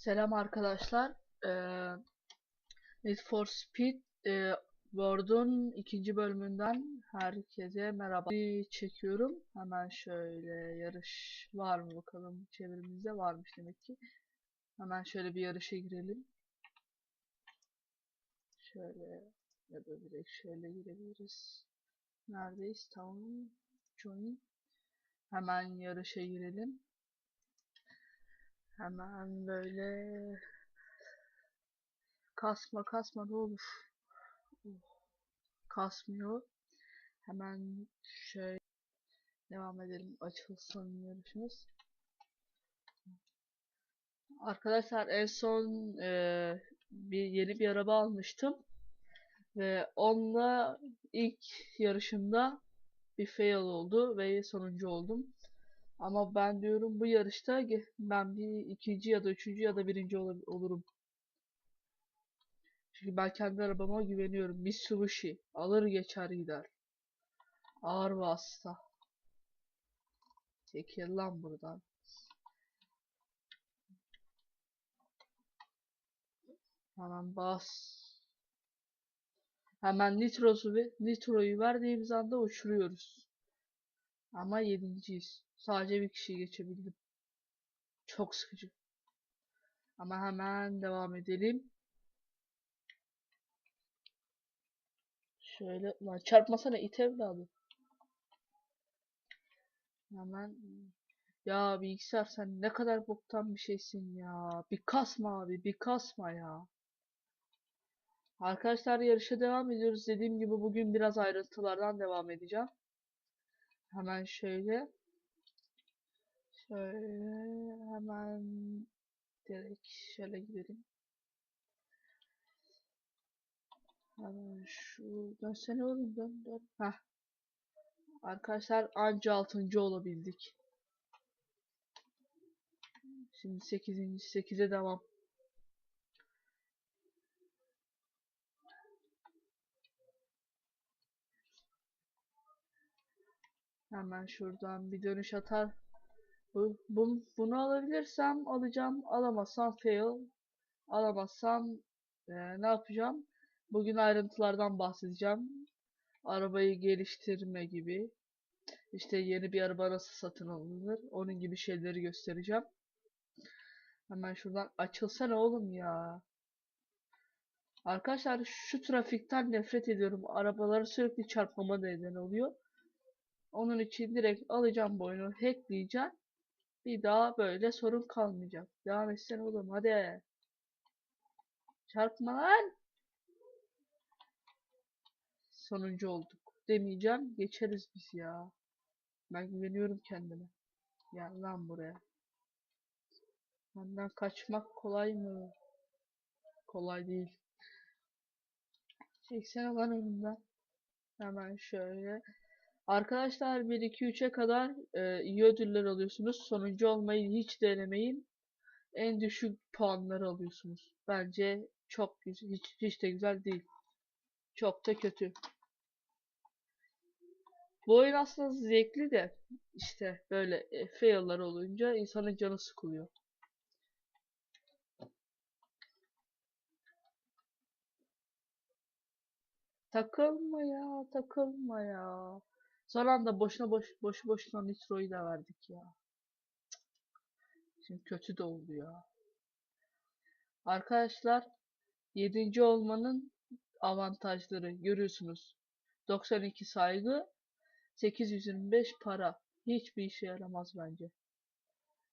Selam arkadaşlar. Ee, Need for Speed e, World'un ikinci bölümünden herkese merhaba. Bir çekiyorum. Hemen şöyle yarış var mı bakalım. Çevirimizde varmış demek ki. Hemen şöyle bir yarışa girelim. Şöyle ya da direkt şöyle girebiliriz. Neredeyiz? Tamam. Join. Hemen yarışa girelim. Hemen böyle kasma kasma ne olur. Kasmıyor. Hemen şey devam edelim. Açılsın yarışımız. Arkadaşlar en son e, bir yeni bir araba almıştım. Ve onunla ilk yarışımda bir fail oldu ve sonuncu oldum. Ama ben diyorum bu yarışta ben bir ikinci ya da üçüncü ya da birinci ol- olurum. Çünkü ben kendi arabama güveniyorum. Mitsubishi alır geçer gider. Ağır vasıta. Çekil lan buradan. Hemen bas. Hemen nitrosu ve nitroyu verdiğimiz anda uçuruyoruz. Ama yedinciyiz. Sadece bir kişiyi geçebildim. Çok sıkıcı. Ama hemen devam edelim. Şöyle lan çarpmasana it evladı. Hemen ya bilgisayar sen ne kadar boktan bir şeysin ya. Bir kasma abi bir kasma ya. Arkadaşlar yarışa devam ediyoruz. Dediğim gibi bugün biraz ayrıntılardan devam edeceğim. Hemen şöyle. Şöyle hemen direkt şöyle gidelim. Hemen şu dönsene oğlum dön dön. Heh. Arkadaşlar anca 6. olabildik. Şimdi 8. 8'e devam. Hemen şuradan bir dönüş atar. Bu, bu, bunu alabilirsem alacağım. Alamazsam fail. Alamazsam eee, ne yapacağım? Bugün ayrıntılardan bahsedeceğim. Arabayı geliştirme gibi. İşte yeni bir araba nasıl satın alınır. Onun gibi şeyleri göstereceğim. Hemen şuradan açılsana oğlum ya. Arkadaşlar şu trafikten nefret ediyorum. Arabaları sürekli çarpmama neden oluyor. Onun için direkt alacağım bu hackleyeceğim. Bir daha böyle sorun kalmayacak. Devam etsene oğlum hadi. Çarpma lan. Sonuncu olduk. Demeyeceğim. Geçeriz biz ya. Ben güveniyorum kendime. Gel lan buraya. Benden kaçmak kolay mı? Kolay değil. Çeksene lan önümden. Hemen şöyle. Arkadaşlar 1 2 3'e kadar e, iyi ödüller alıyorsunuz. Sonuncu olmayı hiç denemeyin. En düşük puanları alıyorsunuz. Bence çok güzel, hiç, hiç de güzel değil. Çok da kötü. Bu oyun aslında zevkli de işte böyle e, fail'lar olunca insanın canı sıkılıyor. Takılma ya, takılma ya. Son anda boşuna boş boşu boşuna nitroyu da verdik ya. Şimdi kötü de oldu ya. Arkadaşlar 7. olmanın avantajları görüyorsunuz. 92 saygı, 825 para. Hiçbir işe yaramaz bence.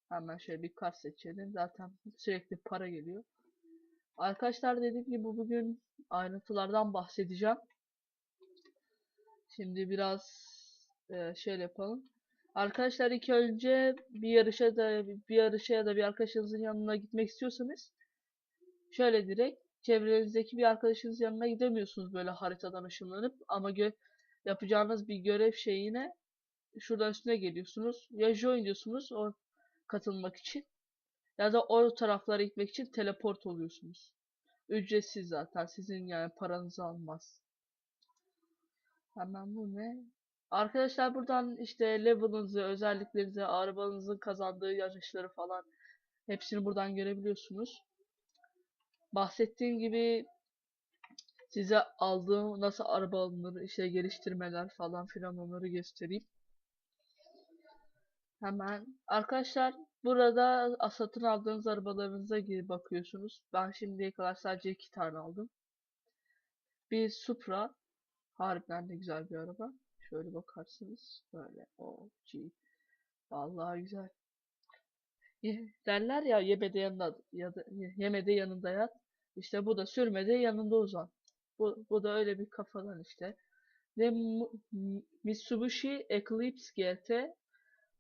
Hemen şöyle bir kart seçelim. Zaten sürekli para geliyor. Arkadaşlar dediğim gibi bugün ayrıntılardan bahsedeceğim. Şimdi biraz e, şöyle yapalım. Arkadaşlar ilk önce bir yarışa da bir yarışa ya da bir arkadaşınızın yanına gitmek istiyorsanız şöyle direkt çevrenizdeki bir arkadaşınızın yanına gidemiyorsunuz böyle haritadan ışınlanıp ama yapacağınız bir görev şeyine şuradan üstüne geliyorsunuz. Ya join diyorsunuz o katılmak için ya da o taraflara gitmek için teleport oluyorsunuz. Ücretsiz zaten sizin yani paranızı almaz. Hemen bu ne? Arkadaşlar buradan işte level'ınızı, özelliklerinizi, arabanızın kazandığı yarışları falan Hepsini buradan görebiliyorsunuz. Bahsettiğim gibi size aldığım nasıl araba alınır, işte geliştirmeler falan filan onları göstereyim. Hemen arkadaşlar burada satın aldığınız arabalarınıza girip bakıyorsunuz. Ben şimdiye kadar sadece iki tane aldım. Bir Supra. Harbiden de güzel bir araba. Şöyle bakarsınız. Böyle o G. Vallahi güzel. Ye- derler ya yemede yanında ya da ye- yemede yanında yat. İşte bu da sürmede yanında uzan. Bu, bu da öyle bir kafadan işte. Ve Mitsubishi Eclipse GT.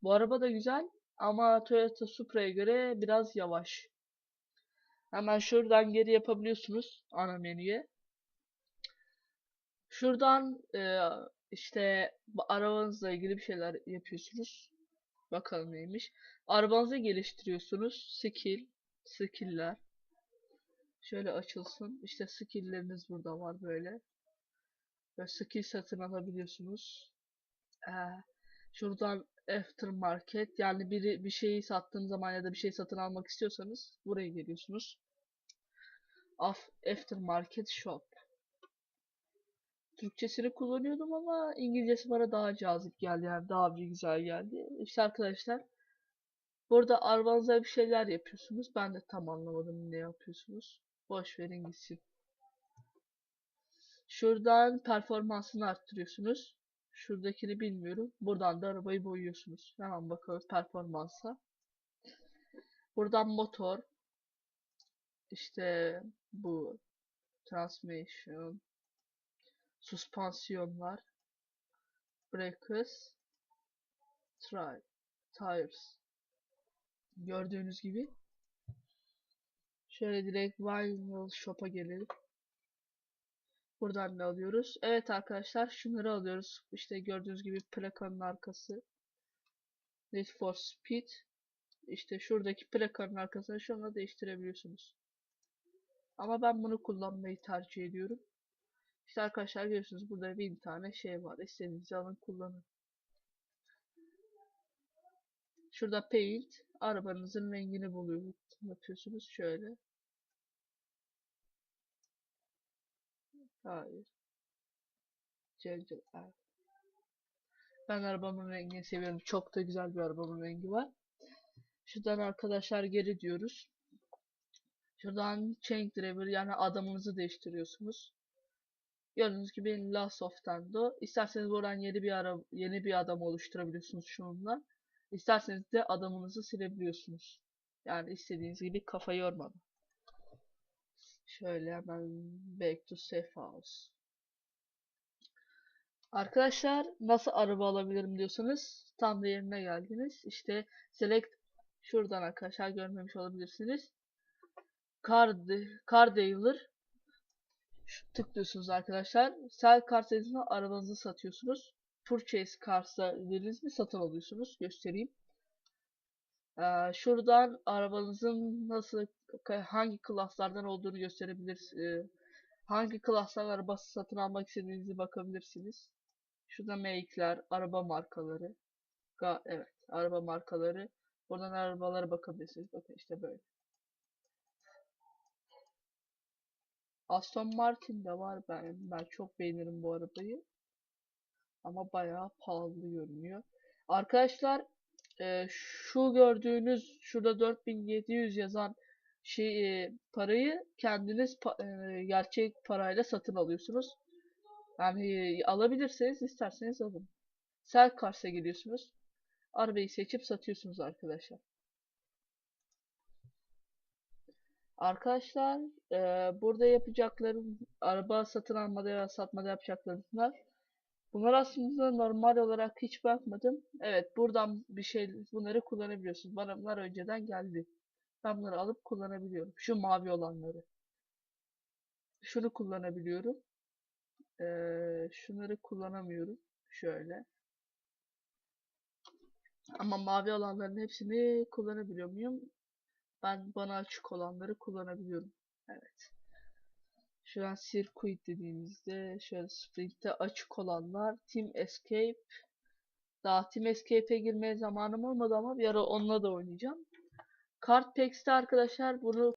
Bu araba da güzel ama Toyota Supra'ya göre biraz yavaş. Hemen şuradan geri yapabiliyorsunuz ana menüye. Şuradan e, işte arabanızla ilgili bir şeyler yapıyorsunuz. Bakalım neymiş. Arabanızı geliştiriyorsunuz. Skill, skill'ler. Şöyle açılsın. İşte skill'leriniz burada var böyle. Böyle skill satın alabiliyorsunuz. Ee, şuradan aftermarket yani biri bir şeyi sattığınız zaman ya da bir şey satın almak istiyorsanız buraya geliyorsunuz. Af, aftermarket shop. Türkçesini kullanıyordum ama İngilizcesi bana daha cazip geldi yani daha bir güzel geldi. İşte arkadaşlar burada arabanıza bir şeyler yapıyorsunuz. Ben de tam anlamadım ne yapıyorsunuz. Boş verin gitsin. Şuradan performansını arttırıyorsunuz. Şuradakini bilmiyorum. Buradan da arabayı boyuyorsunuz. Hemen bakıyoruz performansa. Buradan motor. İşte bu transmission. Suspansiyonlar. Brakes. Tri tires. Gördüğünüz gibi. Şöyle direkt Vinyl Shop'a gelelim. Buradan ne alıyoruz? Evet arkadaşlar şunları alıyoruz. İşte gördüğünüz gibi plakanın arkası. Need for Speed. İşte şuradaki plakanın arkasını şunla değiştirebiliyorsunuz. Ama ben bunu kullanmayı tercih ediyorum. İşte arkadaşlar görüyorsunuz burada bin tane şey var. İstediğinizi alın kullanın. Şurada paint. Arabanızın rengini buluyor. Yapıyorsunuz şöyle. Hayır. Evet. Ben arabamın rengini seviyorum. Çok da güzel bir arabamın rengi var. Şuradan arkadaşlar geri diyoruz. Şuradan change driver yani adamınızı değiştiriyorsunuz. Gördüğünüz gibi Last of Tando. İsterseniz buradan yeni bir ara yeni bir adam oluşturabiliyorsunuz şununla. İsterseniz de adamınızı silebiliyorsunuz. Yani istediğiniz gibi kafa yormadan. Şöyle hemen back to safe house. Arkadaşlar nasıl araba alabilirim diyorsanız tam da yerine geldiniz. İşte select şuradan arkadaşlar görmemiş olabilirsiniz. Car, car dealer Tıklıyorsunuz arkadaşlar. Sell car sayesinde arabanızı satıyorsunuz. Purchase car'sa dediniz mi satın alıyorsunuz. Göstereyim. Ee, şuradan arabanızın nasıl hangi klaslardan olduğunu gösterebilir. e, hangi klaslar arabası satın almak istediğinizi bakabilirsiniz. Şurada make'ler, araba markaları. Ga evet, araba markaları. Buradan arabalara bakabilirsiniz. Bakın işte böyle. Aston Martin de var ben. Ben çok beğenirim bu arabayı. Ama bayağı pahalı görünüyor. Arkadaşlar e, şu gördüğünüz şurada 4700 yazan şey e, parayı kendiniz pa- e, gerçek parayla satın alıyorsunuz. Yani e, alabilirseniz isterseniz alın. Sell Cars'a gidiyorsunuz. Arabayı seçip satıyorsunuz arkadaşlar. Arkadaşlar e, burada yapacaklarım araba satın almada ya satmada yapacaklarım var. Bunlar aslında normal olarak hiç bakmadım. Evet buradan bir şey bunları kullanabiliyorsunuz. Bana bunlar önceden geldi. Ben bunları alıp kullanabiliyorum. Şu mavi olanları. Şunu kullanabiliyorum. Ee, şunları kullanamıyorum. Şöyle. Ama mavi olanların hepsini kullanabiliyor muyum? Ben bana açık olanları kullanabiliyorum. Evet. Şu an Circuit dediğimizde şöyle Sprint'te açık olanlar Team Escape daha Team Escape'e girmeye zamanım olmadı ama bir ara onunla da oynayacağım. Kart Packs'te arkadaşlar bunu